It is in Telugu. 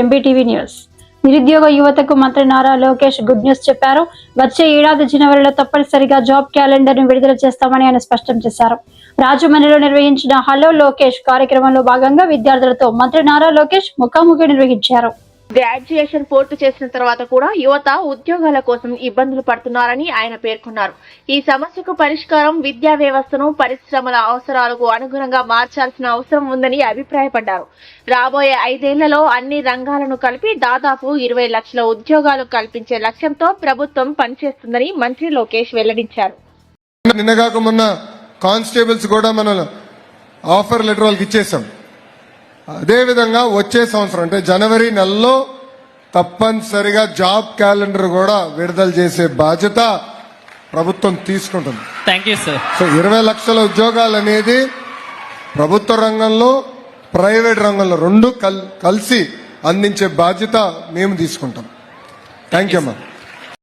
MBTV news. నిరుద్యోగ యువతకు మంత్రి నారా లోకేష్ గుడ్ న్యూస్ చెప్పారు. వచ్చే ఏడాది జనవరిలో తప్పనిసరిగా జాబ్ క్యాలెండర్ను విడుదల చేస్తామని ఆయన స్పష్టం చేశారు. రాజమండ్రిలో నిర్వహించిన హలో లోకేష్ కార్యక్రమంలో భాగంగా విద్యార్థులతో మంత్రి నారా లోకేష్ ముఖాముఖి నిర్వహించారు. గ్రాడ్యుయేషన్ పూర్తి చేసిన తర్వాత కూడా యువత ఉద్యోగాల కోసం ఇబ్బందులు పడుతున్నారని ఆయన పేర్కొన్నారు. ఈ సమస్యకు పరిష్కారం విద్యా వ్యవస్థను పరిశ్రమల అవసరాలకు అనుగుణంగా మార్చాల్సిన అవసరం ఉందని అభిప్రాయపడ్డారు. రాబోయే ఐదేళ్ళలో అన్ని రంగాలను కలిపి దాదాపు ఇరవై లక్షల ఉద్యోగాలు కల్పించే లక్ష్యంతో ప్రభుత్వం పనిచేస్తుందని మంత్రి లోకేష్ వెల్లడించారు. నిన్నగాక మొన్న కానిస్టేబుల్స్ కూడా మనం ఆఫర్ లెటర్ వాళ్ళకి ఇచ్చేసాం అదేవిధంగా వచ్చే సంవత్సరం అంటే జనవరి నెలలో తప్పనిసరిగా జాబ్ క్యాలెండర్ కూడా విడుదల చేసే బాధ్యత ప్రభుత్వం తీసుకుంటుంది. థ్యాంక్ యూ సార్ సో ఇరవై లక్షల ఉద్యోగాలు అనేది ప్రభుత్వ రంగంలో ప్రైవేట్ రంగంలో రెండు కల్ కలిసి అందించే బాధ్యత మేము తీసుకుంటాం. థ్యాంక్ యూ అమ్మా